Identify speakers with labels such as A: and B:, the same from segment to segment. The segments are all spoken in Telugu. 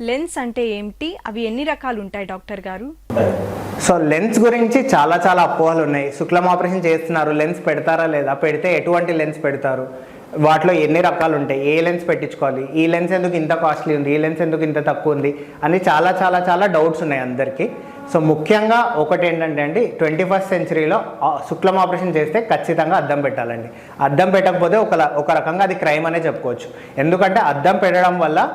A: లెన్స్ అంటే ఏమిటి? అవి ఎన్ని రకాలు ఉంటాయి డాక్టర్ గారు?
B: సో లెన్స్ గురించి చాలా చాలా అపోహలు ఉన్నాయి. శుక్లం ఆపరేషన్ చేస్తున్నారు. లెన్స్ పెడతారా లేదా? పెడితే ఎటువంటి లెన్స్ పెడతారు? వాటిలో ఎన్ని రకాలు ఉంటాయి? ఏ లెన్స్ పెట్టించుకోవాలి? ఈ లెన్స్ ఎందుకు ఇంత కాస్ట్లీ ఉంది? ఈ లెన్స్ ఎందుకు ఇంత తక్కువ ఉంది? అని చాలా చాలా చాలా డౌట్స్ ఉన్నాయి అందరికీ. సో ముఖ్యంగా ఒకటి ఏంటంటే అండి ట్వంటీ ఫస్ట్ సెంచరీలో శుక్లం ఆపరేషన్ చేస్తే ఖచ్చితంగా అద్దం పెట్టాలండి. అద్దం పెట్టకపోతే ఒక ఒక రకంగా అది క్రైమ్ అనే చెప్పుకోవచ్చు. ఎందుకంటే అద్దం పెట్టడం వల్ల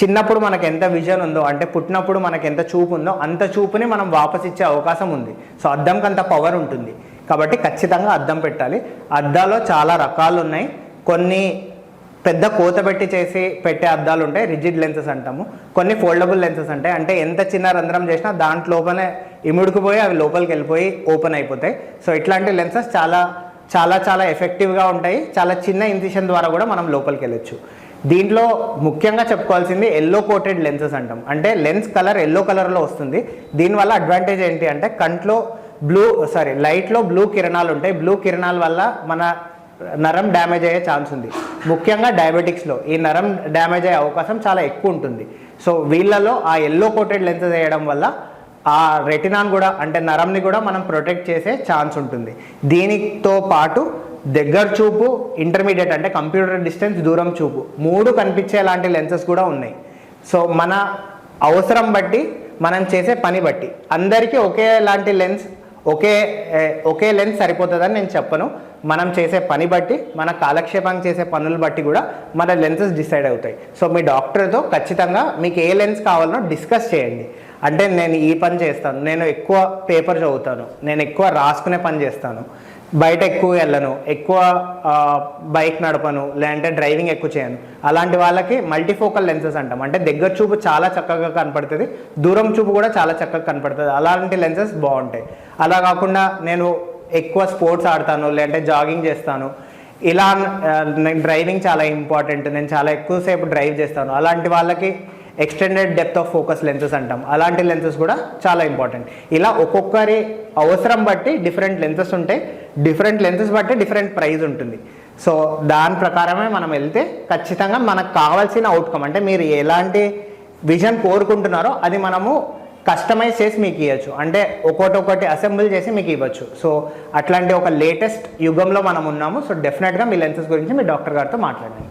B: చిన్నప్పుడు మనకు ఎంత విజన్ ఉందో అంటే పుట్టినప్పుడు మనకు ఎంత చూపు ఉందో అంత చూపుని మనం వాపస్ ఇచ్చే అవకాశం ఉంది. సో అద్దంకి అంత పవర్ ఉంటుంది. కాబట్టి ఖచ్చితంగా అద్దం పెట్టాలి. అద్దాలో చాలా రకాలు ఉన్నాయి. కొన్ని పెద్ద కోత పెట్టి చేసి పెట్టే అద్దాలు ఉంటాయి. రిజిడ్ లెన్సెస్ అంటాము. కొన్ని ఫోల్డబుల్ లెన్సెస్ ఉంటాయి. అంటే ఎంత చిన్న రంధ్రం చేసినా దాంట్లోపలే ఇముడుకుపోయి అవి లోపలికి వెళ్ళిపోయి ఓపెన్ అయిపోతాయి. సో ఇట్లాంటి లెన్సెస్ చాలా చాలా చాలా ఎఫెక్టివ్గా ఉంటాయి. చాలా చిన్న ఇన్సిషన్ ద్వారా కూడా మనం లోపలికి వెళ్ళొచ్చు. దీంట్లో ముఖ్యంగా చెప్పుకోవాల్సింది ఎల్లో కోటెడ్ లెన్సెస్ అంటాం. అంటే లెన్స్ కలర్ ఎల్లో కలర్లో వస్తుంది. దీనివల్ల అడ్వాంటేజ్ ఏంటి అంటే కంట్లో బ్లూ సారీ లైట్లో బ్లూ కిరణాలు ఉంటాయి. బ్లూ కిరణాల వల్ల మన నరం డ్యామేజ్ అయ్యే ఛాన్స్ ఉంది. ముఖ్యంగా డయాబెటిక్స్లో ఈ నరం డ్యామేజ్ అయ్యే అవకాశం చాలా ఎక్కువ ఉంటుంది. సో వీళ్ళలో ఆ ఎల్లో కోటెడ్ లెన్సెస్ వేయడం వల్ల ఆ రెటినాన్ కూడా అంటే నరంని కూడా మనం ప్రొటెక్ట్ చేసే ఛాన్స్ ఉంటుంది. దీనితో పాటు దగ్గర చూపు ఇంటర్మీడియట్ అంటే కంప్యూటర్ డిస్టెన్స్ దూరం చూపు మూడు కనిపించే లాంటి లెన్సెస్ కూడా ఉన్నాయి. సో మన అవసరం బట్టి మనం చేసే పని బట్టి అందరికీ ఒకేలాంటి లెన్స్ ఒకే ఒకే లెన్స్ సరిపోతుందని నేను చెప్పను. మనం చేసే పని బట్టి మన కాలక్షేపం చేసే పనులు బట్టి కూడా మన లెన్సెస్ డిసైడ్ అవుతాయి. సో మీ డాక్టర్తో ఖచ్చితంగా మీకు ఏ లెన్స్ కావాలనో డిస్కస్ చేయండి. అంటే నేను ఈ పని చేస్తాను. నేను ఎక్కువ పేపర్ చదువుతాను. నేను ఎక్కువ రాసుకునే పని చేస్తాను. బయట ఎక్కువ వెళ్ళను. ఎక్కువ బైక్ నడపను. లేదంటే డ్రైవింగ్ ఎక్కువ చేయను. అలాంటి వాళ్ళకి మల్టీఫోకల్ లెన్సెస్ అంటాం. అంటే దగ్గర చూపు చాలా చక్కగా కనపడుతుంది. దూరం చూపు కూడా చాలా చక్కగా కనపడుతుంది. అలాంటి లెన్సెస్ బాగుంటాయి. అలా కాకుండా నేను ఎక్కువ స్పోర్ట్స్ ఆడతాను. లేదంటే జాగింగ్ చేస్తాను. ఇలా నేను డ్రైవింగ్ చాలా ఇంపార్టెంట్. నేను చాలా ఎక్కువసేపు డ్రైవ్ చేస్తాను. అలాంటి వాళ్ళకి extended depth of focus lenses అంటాం. అలాంటి లెన్సెస్ కూడా చాలా ఇంపార్టెంట్. ఇలా ఒక్కొక్కరి అవసరం బట్టి డిఫరెంట్ లెన్సెస్ ఉంటాయి. డిఫరెంట్ లెన్సెస్ బట్టి డిఫరెంట్ ప్రైస్ ఉంటుంది. సో దాని ప్రకారమే మనం వెళ్తే ఖచ్చితంగా మనకు కావాల్సిన అవుట్కమ్ అంటే మీరు ఎలాంటి విజన్ కోరుకుంటున్నారో అది మనము కస్టమైజ్ చేసి మీకు ఇవ్వచ్చు అంటే ఒక్కొక్కటి ఒకటి అసెంబుల్ చేసి మీకు ఇవ్వచ్చు. సో అట్లాంటి ఒక లేటెస్ట్ యుగంలో మనం ఉన్నాము. సో డెఫినెట్గా మీ లెన్సెస్ గురించి మీ డాక్టర్ గారితో మాట్లాడండి.